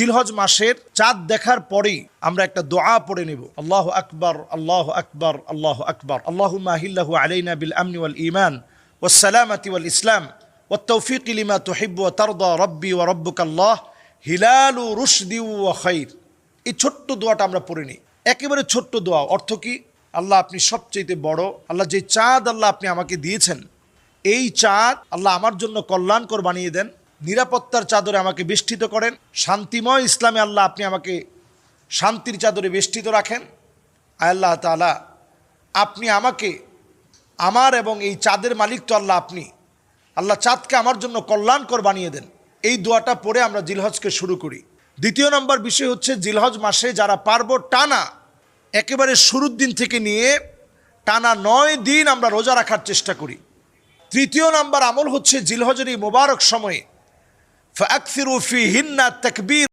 জিলহজ মাসের চাঁদ দেখার পরেই আমরা একটা দোয়া পড়ে নেব। আল্লাহ আকবর আল্লাহ আকবর আল্লাহ আকবর। আল্লাহ মাহিল্লাহু আলাইনা বিল আমনি ওয়াল ইমান ওসালামতি ওয়াল ইসলাম ও তৌফিক ইলিমা তোহিব ও তরদ রব্বি ও রব্বুকাল্লাহ হিলালু রুশদি ও খৈর এই ছোট্ট দোয়াটা আমরা পড়ে নিই। একেবারে ছোট্ট দোয়া, অর্থ কি? আল্লাহ আপনি সবচেয়েতে বড়, আল্লাহ যে চাঁদ আল্লাহ আপনি আমাকে দিয়েছেন, এই চাঁদ আল্লাহ আমার জন্য কল্যাণকর বানিয়ে দেন। নিরাপত্তার চাদরে আমাকে বেষ্টিত করেন। শান্তিময় ইসলামে আল্লাহ আপনি আমাকে শান্তির চাদরে বেষ্টিত রাখেন। আল্লাহ তালা আপনি আমাকে, আমার এবং এই চাঁদের মালিক তো আল্লাহ আপনি। আল্লাহ চাঁদকে আমার জন্য কল্যাণকর বানিয়ে দেন। এই দোয়াটা পড়ে আমরা জিলহজকে শুরু করি। দ্বিতীয় নম্বর বিষয় হচ্ছে জিলহজ মাসে যারা পারব টানা, একেবারে শুরুর দিন থেকে নিয়ে টানা নয় দিন আমরা রোজা রাখার চেষ্টা করি। তৃতীয় নম্বর আমল হচ্ছে জিলহজের এই মোবারক সময়ে فأكثروا فيهن التكبير